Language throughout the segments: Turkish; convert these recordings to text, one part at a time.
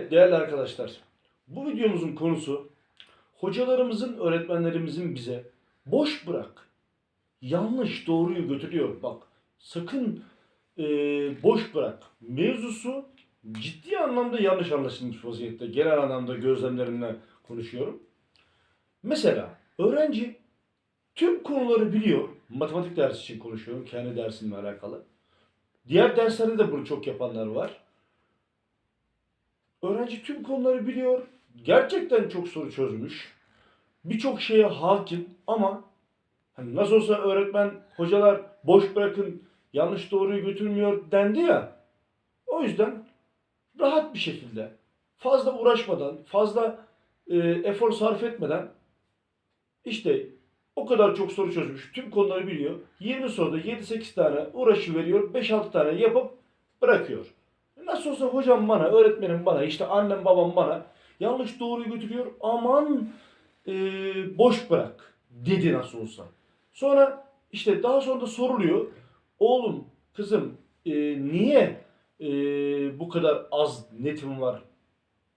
Evet değerli arkadaşlar, bu videomuzun konusu hocalarımızın, öğretmenlerimizin bize boş bırak, yanlış doğruyu götürüyor. Bak sakın e, boş bırak mevzusu ciddi anlamda yanlış anlaşılmış vaziyette. Genel anlamda gözlemlerimle konuşuyorum. Mesela öğrenci tüm konuları biliyor. Matematik dersi için konuşuyorum. Kendi dersimle alakalı. Diğer derslerde de bunu çok yapanlar var. Öğrenci tüm konuları biliyor. Gerçekten çok soru çözmüş. Birçok şeye hakim ama hani nasıl olsa öğretmen, hocalar boş bırakın, yanlış doğruyu götürmüyor dendi ya. O yüzden rahat bir şekilde, fazla uğraşmadan, fazla e, efor sarf etmeden işte o kadar çok soru çözmüş, tüm konuları biliyor. 20 soruda 7-8 tane uğraşı veriyor, 5-6 tane yapıp bırakıyor. Nasıl olsa hocam bana, öğretmenim bana, işte annem babam bana yanlış doğruyu götürüyor. Aman e, boş bırak dedi nasıl olsa. Sonra işte daha sonra da soruluyor. Oğlum, kızım e, niye e, bu kadar az netim var,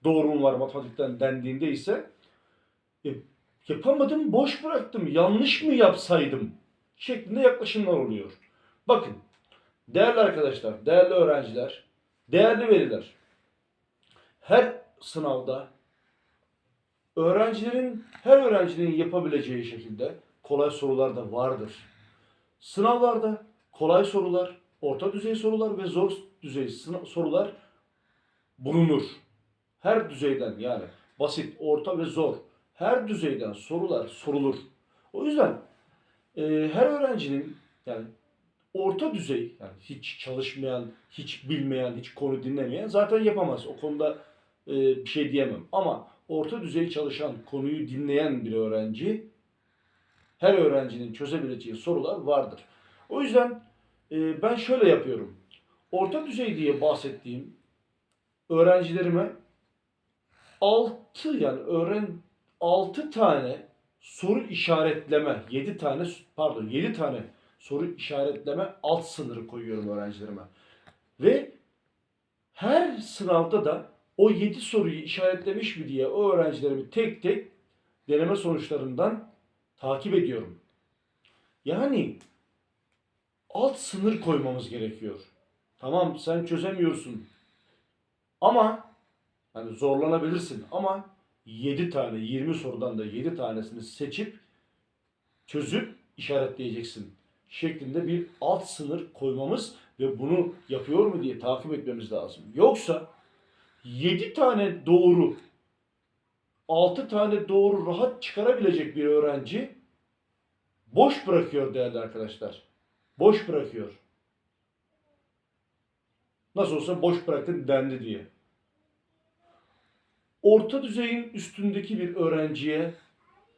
doğrum var matematikten dendiğinde ise e, yapamadım, boş bıraktım, yanlış mı yapsaydım şeklinde yaklaşımlar oluyor. Bakın, değerli arkadaşlar, değerli öğrenciler, değerli veliler, her sınavda öğrencilerin, her öğrencinin yapabileceği şekilde kolay sorular da vardır. Sınavlarda kolay sorular, orta düzey sorular ve zor düzey sorular bulunur. Her düzeyden yani basit, orta ve zor her düzeyden sorular sorulur. O yüzden e, her öğrencinin yani orta düzey yani hiç çalışmayan, hiç bilmeyen, hiç konu dinlemeyen zaten yapamaz. O konuda e, bir şey diyemem. Ama orta düzey çalışan, konuyu dinleyen bir öğrenci her öğrencinin çözebileceği sorular vardır. O yüzden e, ben şöyle yapıyorum. Orta düzey diye bahsettiğim öğrencilerime 6 yani öğren 6 tane soru işaretleme, 7 tane pardon 7 tane soru işaretleme alt sınırı koyuyorum öğrencilerime. Ve her sınavda da o 7 soruyu işaretlemiş mi diye o öğrencilerimi tek tek deneme sonuçlarından takip ediyorum. Yani alt sınır koymamız gerekiyor. Tamam sen çözemiyorsun. Ama hani zorlanabilirsin ama 7 tane 20 sorudan da 7 tanesini seçip çözüp işaretleyeceksin şeklinde bir alt sınır koymamız ve bunu yapıyor mu diye takip etmemiz lazım. Yoksa 7 tane doğru 6 tane doğru rahat çıkarabilecek bir öğrenci boş bırakıyor değerli arkadaşlar. Boş bırakıyor. Nasıl olsa boş bırakın dendi diye. Orta düzeyin üstündeki bir öğrenciye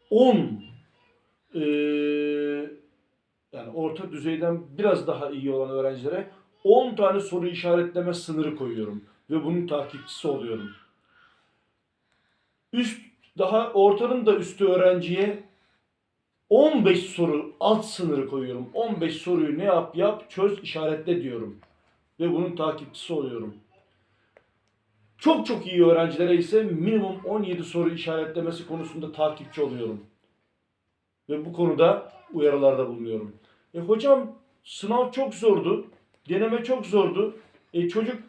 10 eee, yani orta düzeyden biraz daha iyi olan öğrencilere 10 tane soru işaretleme sınırı koyuyorum ve bunun takipçisi oluyorum. Üst daha ortanın da üstü öğrenciye 15 soru alt sınırı koyuyorum. 15 soruyu ne yap yap çöz işaretle diyorum. Ve bunun takipçisi oluyorum. Çok çok iyi öğrencilere ise minimum 17 soru işaretlemesi konusunda takipçi oluyorum. Ve bu konuda uyarılarda bulunuyorum. E hocam sınav çok zordu. Deneme çok zordu. E çocuk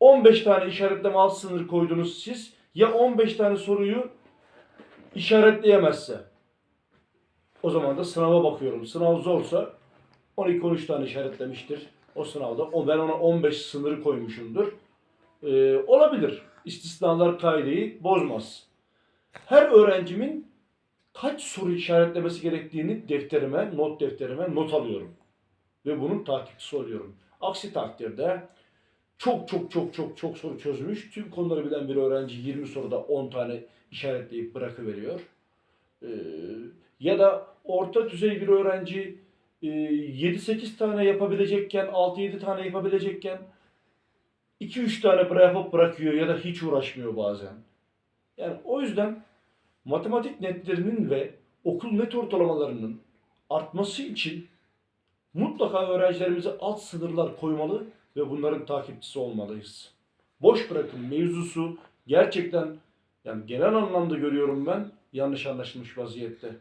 15 tane işaretleme alt sınır koydunuz siz. Ya 15 tane soruyu işaretleyemezse? O zaman da sınava bakıyorum. Sınav zorsa 12-13 tane işaretlemiştir o sınavda. O ben ona 15 sınırı koymuşumdur. Ee, olabilir. İstisnalar kaideyi bozmaz. Her öğrencimin kaç soru işaretlemesi gerektiğini defterime, not defterime not alıyorum. Ve bunun takipçisi oluyorum. Aksi takdirde çok çok çok çok çok soru çözmüş, tüm konuları bilen bir öğrenci 20 soruda 10 tane işaretleyip bırakıveriyor. Ee, ya da orta düzey bir öğrenci e, 7-8 tane yapabilecekken, 6-7 tane yapabilecekken 2-3 tane yapıp bırakıyor ya da hiç uğraşmıyor bazen. Yani o yüzden matematik netlerinin ve okul net ortalamalarının artması için mutlaka öğrencilerimize alt sınırlar koymalı ve bunların takipçisi olmalıyız. boş bırakım mevzusu gerçekten yani genel anlamda görüyorum ben yanlış anlaşılmış vaziyette.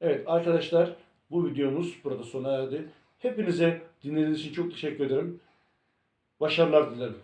Evet arkadaşlar bu videomuz burada sona erdi. Hepinize dinlediğiniz için çok teşekkür ederim. Başarılar dilerim.